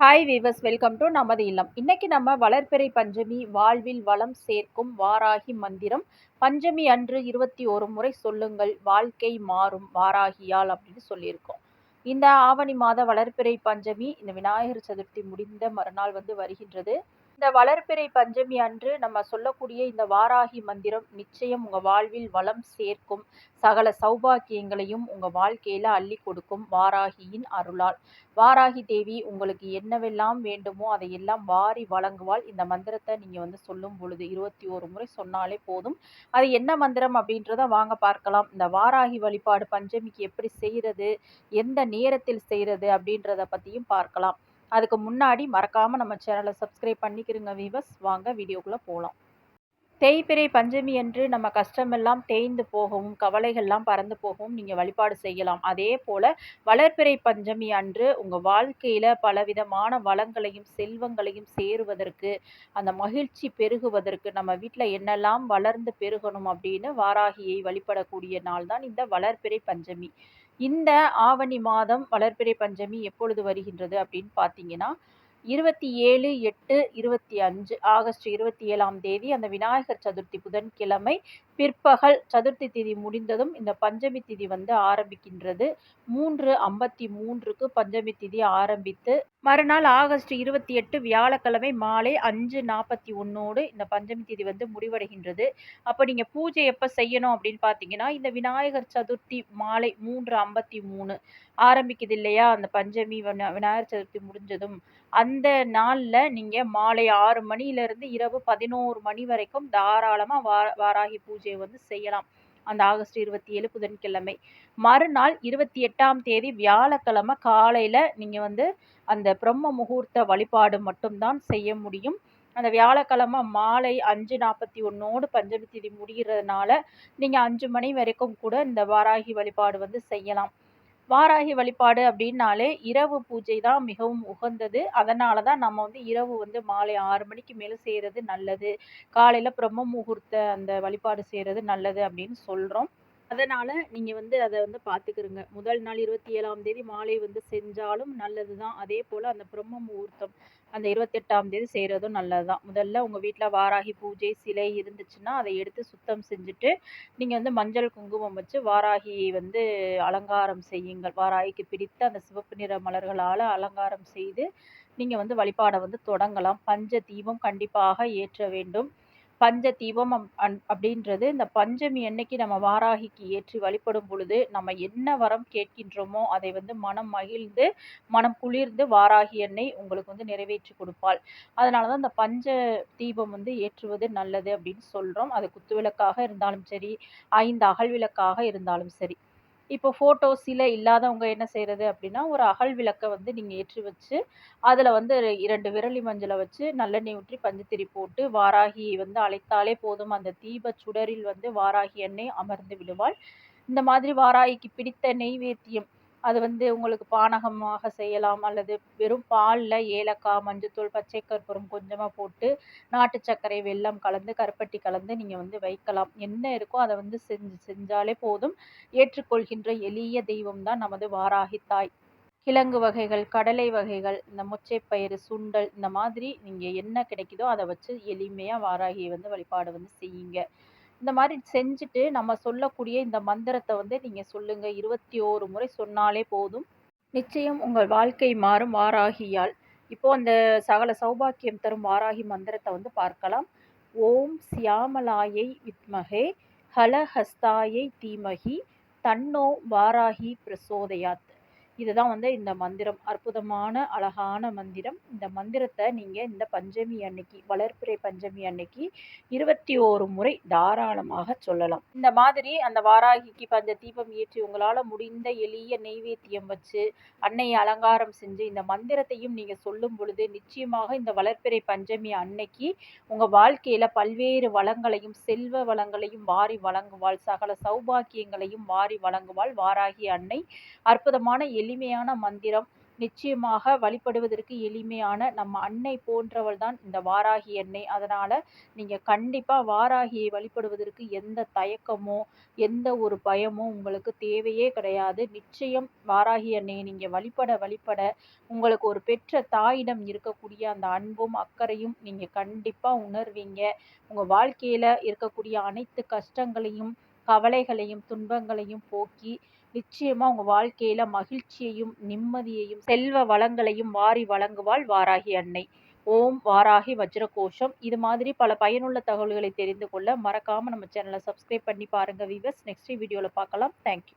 Hi viewers welcome to நமது இல்லம். இன்னைக்கு நம்ம வளர்பிறை பஞ்சமி வாழ்வில் வளம் சேர்க்கும் வாராகி மந்திரம். பஞ்சமி அன்று இருபத்தி ஒரு முறை சொல்லுங்கள் வாழ்க்கை மாறும் வாராகியால் அப்படின்னு சொல்லியிருக்கோம். இந்த ஆவணி மாத வளர்பிறை பஞ்சமி இந்த விநாயகர் சதுர்த்தி முடிந்த மறுநாள் வந்து வருகின்றது. இந்த வளர்பிறை பஞ்சமி அன்று நம்ம சொல்லக்கூடிய இந்த வாராகி மந்திரம் நிச்சயம் உங்கள் வாழ்வில் வளம் சேர்க்கும். சகல சௌபாக்கியங்களையும் உங்கள் வாழ்க்கையில் அள்ளி கொடுக்கும் வாராகியின் அருளால். வாராகி தேவி உங்களுக்கு என்னவெல்லாம் வேண்டுமோ அதையெல்லாம் வாரி வழங்குவாள். இந்த மந்திரத்தை நீங்கள் வந்து சொல்லும் பொழுது இருபத்தி ஒரு முறை சொன்னாலே போதும். அது என்ன மந்திரம் அப்படின்றத வாங்க பார்க்கலாம். இந்த வாராகி வழிபாடு பஞ்சமிக்கு எப்படி செய்கிறது எந்த நேரத்தில் செய்கிறது அப்படின்றத பற்றியும் பார்க்கலாம். அதுக்கு முன்னாடி மறக்காமல் நம்ம சேனலை சப்ஸ்கிரைப் பண்ணிக்கிறோங்க வீவர்ஸ். வாங்க வீடியோக்குள்ளே போகலாம் தேய்பிறை பஞ்சமி என்று நம்ம கஷ்டமெல்லாம் தேய்ந்து போகவும் கவலைகள்லாம் பறந்து போகவும் நீங்கள் வழிபாடு செய்யலாம். அதே போல் வளர்பிறை பஞ்சமி அன்று உங்கள் வாழ்க்கையில் பலவிதமான வளங்களையும் செல்வங்களையும் சேருவதற்கு அந்த மகிழ்ச்சி பெருகுவதற்கு நம்ம வீட்டில் என்னெல்லாம் வளர்ந்து பெருகணும் அப்படின்னு வாராகியை வழிபடக்கூடிய நாள் தான் இந்த வளர்பிறை பஞ்சமி. இந்த ஆவணி மாதம் வளர்பிறை பஞ்சமி எப்பொழுது வருகின்றது அப்படின்னு பார்த்தீங்கன்னா இருபத்தி ஏழு எட்டு இருபத்தி அஞ்சு ஆகஸ்ட் இருபத்தி ஏழாம் தேதி அந்த விநாயகர் சதுர்த்தி புதன்கிழமை பிற்பகல் சதுர்த்தி திதி முடிந்ததும் இந்த பஞ்சமி திதி வந்து ஆரம்பிக்கின்றது. மூன்று ஐம்பத்தி மூன்றுக்கு பஞ்சமி திதி ஆரம்பித்து மறுநாள் ஆகஸ்ட் இருபத்தி எட்டு வியாழக்கிழமை மாலை அஞ்சு நாற்பத்தி ஒன்னோடு இந்த பஞ்சமி திதி வந்து முடிவடைகின்றது. அப்போ நீங்கள் பூஜை எப்போ செய்யணும் அப்படின்னு பார்த்தீங்கன்னா இந்த விநாயகர் சதுர்த்தி மாலை மூன்று ஐம்பத்தி மூணு ஆரம்பிக்குது இல்லையா? அந்த பஞ்சமி விநாயகர் சதுர்த்தி முடிஞ்சதும் அந்த நாளில் நீங்கள் மாலை ஆறு மணியிலேருந்து இரவு பதினோரு மணி வரைக்கும் தாராளமாக வா வாராகி பூஜையை வந்து செய்யலாம். அந்த ஆகஸ்ட் இருபத்தி ஏழு புதன்கிழமை. மறுநாள் இருபத்தி எட்டாம் தேதி வியாழக்கிழமை காலையில் நீங்கள் வந்து அந்த பிரம்ம முகூர்த்த வழிபாடு மட்டும்தான் செய்ய முடியும். அந்த வியாழக்கிழமை மாலை அஞ்சு நாற்பத்தி ஒன்றோடு பஞ்சமி தேதி முடிகிறதுனால நீங்கள் அஞ்சு மணி வரைக்கும் கூட இந்த வாராகி வழிபாடு வந்து செய்யலாம். வாராகி வழிபாடு அப்படின்னாலே இரவு பூஜை தான் மிகவும் உகந்தது. அதனால தான் நம்ம வந்து இரவு வந்து மாலை ஆறு மணிக்கு மேலே செய்கிறது நல்லது. காலையில் பிரம்ம முகூர்த்த அந்த வழிபாடு செய்கிறது நல்லது அப்படின்னு சொல்கிறோம் அதனால் நீங்கள் வந்து அதை வந்து பார்த்துக்கிருங்க முதல் நாள் இருபத்தி ஏழாம் தேதி மாலை வந்து செஞ்சாலும் நல்லது தான் அதே போல் அந்த பிரம்ம முகூர்த்தம் அந்த இருபத்தெட்டாம் தேதி செய்கிறதும் நல்லது தான் முதல்ல உங்கள் வீட்டில் வாராகி பூஜை சிலை இருந்துச்சுன்னா அதை எடுத்து சுத்தம் செஞ்சுட்டு நீங்கள் வந்து மஞ்சள் குங்குமம் வச்சு வாராகியை வந்து அலங்காரம் செய்யுங்கள். வாராகிக்கு பிடித்த அந்த சிவப்பு நிற மலர்களால் அலங்காரம் செய்து நீங்கள் வந்து வழிபாடை வந்து தொடங்கலாம். பஞ்ச தீபம் கண்டிப்பாக ஏற்ற வேண்டும். பஞ்ச தீபம் அப்படின்றது இந்த பஞ்சமி அன்னைக்கு நம்ம வாராகிக்கு ஏற்றி வழிபடும் பொழுது நம்ம என்ன வரம் கேட்கின்றோமோ அதை வந்து மனம் மகிழ்ந்து மனம் குளிர்ந்து வாராகி எண்ணெய் உங்களுக்கு வந்து நிறைவேற்றி கொடுப்பாள். அதனால தான் இந்த பஞ்ச தீபம் வந்து ஏற்றுவது நல்லது அப்படின்னு சொல்கிறோம் அது குத்துவிளக்காக இருந்தாலும் சரி ஐந்து அகல் விளக்காக இருந்தாலும் சரி. இப்போ ஃபோட்டோ சிலை இல்லாதவங்க என்ன செய்கிறது அப்படின்னா ஒரு அகல் விளக்கை வந்து நீங்கள் ஏற்றி வச்சு அதில் வந்து இரண்டு விரலி மஞ்சளை வச்சு நல்லெண்ணெய் ஊற்றி பஞ்சுத்திரி போட்டு வாராகி வந்து அழைத்தாலே போதும். அந்த தீப சுடரில் வந்து வாராகி எண்ணெய் அமர்ந்து விடுவாள். இந்த மாதிரி வாராகிக்கு பிடித்த நெய்வேத்தியம் அது வந்து உங்களுக்கு பானகமாக செய்யலாம். அல்லது வெறும் பாலில் ஏலக்காய் மஞ்சத்தூள் பச்சை கற்பூரம் கொஞ்சமாக போட்டு நாட்டு சர்க்கரை வெல்லம் கலந்து கருப்பட்டி கலந்து நீங்கள் வந்து வைக்கலாம். என்ன இருக்கோ அதை வந்து செஞ்சு செஞ்சாலே போதும். ஏற்றுக்கொள்கின்ற எளிய தெய்வம் தான் நமது வாராகி தாய். கிழங்கு வகைகள் கடலை வகைகள் இந்த முச்சைப்பயிறு சுண்டல் இந்த மாதிரி நீங்கள் என்ன கிடைக்குதோ அதை வச்சு எளிமையாக வாராகியை வந்து வழிபாடு வந்து செய்யுங்க. இந்த மாதிரி செஞ்சுட்டு நம்ம சொல்லக்கூடிய இந்த மந்திரத்தை வந்து நீங்கள் சொல்லுங்கள் இருபத்தி ஓரு முறை சொன்னாலே போதும். நிச்சயம் உங்கள் வாழ்க்கை மாறும் வாராகியால் இப்போ அந்த சகல சௌபாக்கியம் தரும் வாராகி மந்திரத்தை வந்து பார்க்கலாம். ஓம் சியாமலாயை வித்மகே ஹலஹஸ்தாயை தீமகி தன்னோ வாராகி பிரசோதயாத். இதுதான் வந்து இந்த மந்திரம். அற்புதமான அழகான மந்திரம். இந்த மந்திரத்தை நீங்கள் இந்த பஞ்சமி அன்னைக்கு வளர்ப்பிறை பஞ்சமி அன்னைக்கு இருபத்தி ஓரு முறை தாராளமாக சொல்லலாம். இந்த மாதிரி அந்த வாராகிக்கு பஞ்ச தீபம் ஏற்றி உங்களால் முடிந்த எளிய நெய்வேத்தியம் வச்சு அன்னையை அலங்காரம் செஞ்சு இந்த மந்திரத்தையும் நீங்கள் சொல்லும் பொழுது நிச்சயமாக இந்த வளர்ப்பிறை பஞ்சமி அன்னைக்கு உங்கள் வாழ்க்கையில் பல்வேறு வளங்களையும் செல்வ வளங்களையும் வாரி வழங்குவாள். சகல சௌபாக்கியங்களையும் வாரி வழங்குவாள். வாராகி அன்னை அற்புதமான எளி எளிமையான மந்திரம் நிச்சயமாக வழிபடுவதற்கு எளிமையான நம்ம அன்னை போன்றவள் தான் இந்த வாராகி எண்ணெய் அதனால் நீங்கள் கண்டிப்பாக வாராகியை வழிபடுவதற்கு எந்த தயக்கமோ, எந்த ஒரு பயமோ உங்களுக்கு தேவையே கிடையாது. நிச்சயம் வாராகி எண்ணெயை நீங்கள் வழிபட வழிபட உங்களுக்கு ஒரு பெற்ற தாயிடம் இருக்கக்கூடிய அந்த அன்பும், அக்கறையும் நீங்கள் கண்டிப்பாக உணர்வீங்க. உங்கள் வாழ்க்கையில் இருக்கக்கூடிய அனைத்து கஷ்டங்களையும், கவலைகளையும், துன்பங்களையும் போக்கி நிச்சயமா உங்க வாழ்க்கையில மகிழ்ச்சியையும், நிம்மதியையும், செல்வ வளங்களையும் வாரி வழங்குவாள் வாராகி அன்னை. ஓம் வாராகி வஜ்ரகோஷம். இது மாதிரி பல பயனுள்ள தகவல்களை தெரிந்து கொள்ள மறக்காம நம்ம சேனலை சப்ஸ்கிரைப் பண்ணி பாருங்க வீவர்ஸ். நெக்ஸ்ட் வீடியோவில் பார்க்கலாம். தேங்க்யூ.